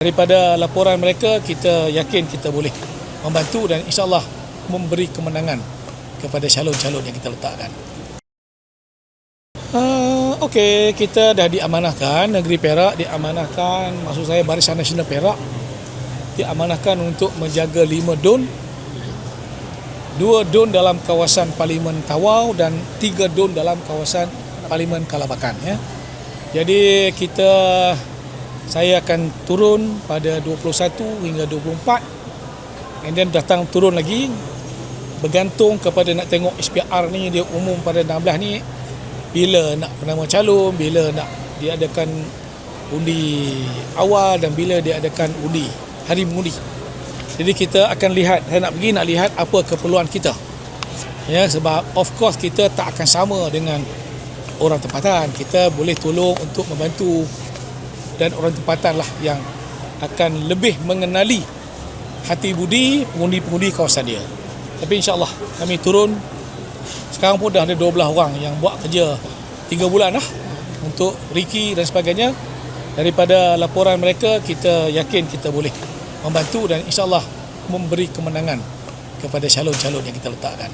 Daripada laporan mereka, kita yakin kita boleh membantu dan insyaAllah memberi kemenangan kepada calon-calon yang kita letakkan. Uh, Okey, kita dah diamanahkan, negeri Perak diamanahkan, maksud saya Barisan Nasional Perak diamanahkan untuk menjaga lima don dua don dalam kawasan Parlimen Tawau dan tiga don dalam kawasan Parlimen Kalabakan ya. Jadi kita saya akan turun pada 21 hingga 24 and then datang turun lagi bergantung kepada nak tengok SPR ni dia umum pada 16 ni bila nak penama calon bila nak diadakan undi awal dan bila diadakan undi hari mengundi jadi kita akan lihat saya nak pergi nak lihat apa keperluan kita. Ya sebab of course kita tak akan sama dengan orang tempatan. Kita boleh tolong untuk membantu dan orang tempatan lah yang akan lebih mengenali hati budi pengundi-pengundi kawasan dia. Tapi insyaAllah kami turun sekarang pun dah ada 12 orang yang buat kerja 3 bulan lah untuk Ricky dan sebagainya. Daripada laporan mereka kita yakin kita boleh membantu dan insyaAllah memberi kemenangan kepada calon-calon yang kita letakkan.